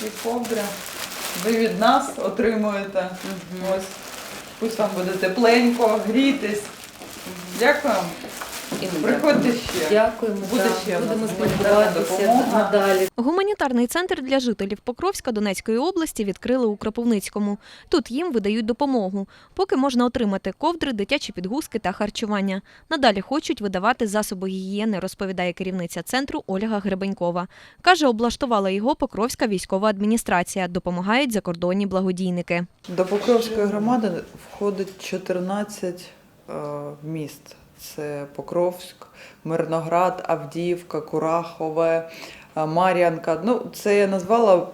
такі ковдри. Ви від нас отримуєте. Ось. Пусть вам буде тепленько, грітись. Дякую. І ми Приходьте дякуємо. ще. Дякуємо, Буде ще будемо спілкуватися надалі. Гуманітарний центр для жителів Покровська Донецької області відкрили у Кропивницькому. Тут їм видають допомогу. Поки можна отримати ковдри, дитячі підгузки та харчування. Надалі хочуть видавати засоби гігієни, розповідає керівниця центру Ольга Гребенькова. Каже, облаштувала його Покровська військова адміністрація. Допомагають закордонні благодійники. До Покровської громади входить 14 е, міст. Це Покровськ, Мирноград, Авдіївка, Курахове, е, Мар'янка. Ну, це я назвала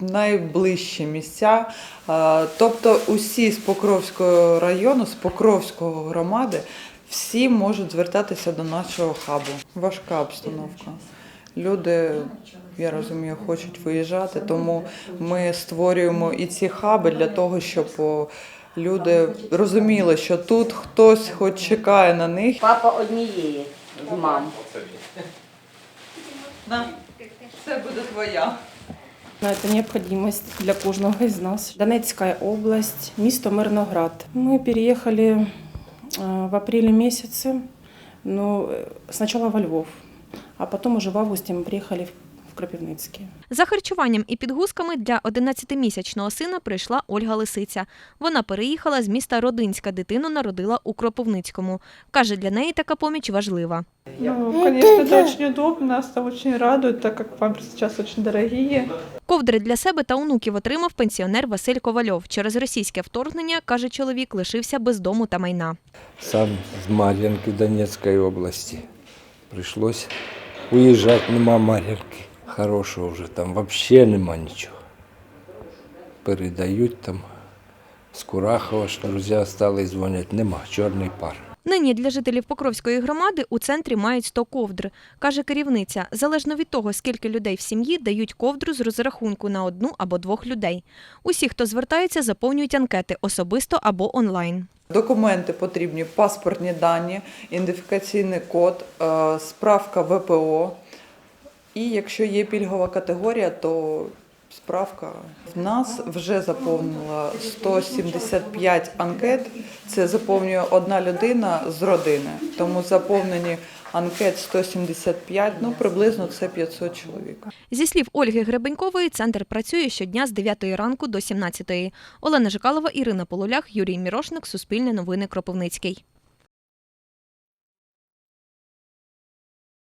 найближчі місця. Е, Тобто усі з Покровського району, з Покровського громади, всі можуть звертатися до нашого хабу. Важка обстановка. Люди, я розумію, хочуть виїжджати, тому ми створюємо і ці хаби для того, щоб люди розуміли, що тут хтось хоч чекає на них. Папа однієї з мам. На, це буде твоя. Це необхідність для кожного із нас. Донецька область, місто Мирноград. Ми переїхали е, в апрелі місяці, ну, е, спочатку во Львов, а потім уже в августі ми приїхали в в Кропивницький. За харчуванням і підгузками для 11-місячного сина прийшла Ольга Лисиця. Вона переїхала з міста Родинська. Дитину народила у Кропивницькому. Каже, для неї така поміч важлива. Ну, конечно, это очень удобно, нас это очень радует, так как памперсы сейчас очень дорогие. Ковдри для себе та онуків отримав пенсіонер Василь Ковальов. Через російське вторгнення, каже чоловік, лишився без дому та майна. сам з Мар'янки Донецької області. Прийшлось уїжджати, нема Мар'янки. Хорошого вже там взагалі нема нічого. Передають там з Курахова, ж друзі стали дзвонять, нема, чорний пар. Нині для жителів Покровської громади у центрі мають 100 ковдр. Каже керівниця, залежно від того, скільки людей в сім'ї, дають ковдру з розрахунку на одну або двох людей. Усі, хто звертається, заповнюють анкети особисто або онлайн. Документи потрібні, паспортні дані, ідентифікаційний код, е, справка ВПО. І якщо є пільгова категорія, то справка. В нас вже заповнила 175 анкет. Це заповнює одна людина з родини. Тому заповнені анкет 175, ну приблизно це 500 чоловік. Зі слів Ольги Гребенькової, центр працює щодня з 9 ранку до 17. Олена Жикалова, Ірина Полулях, Юрій Мірошник, Суспільне новини Кропивницький.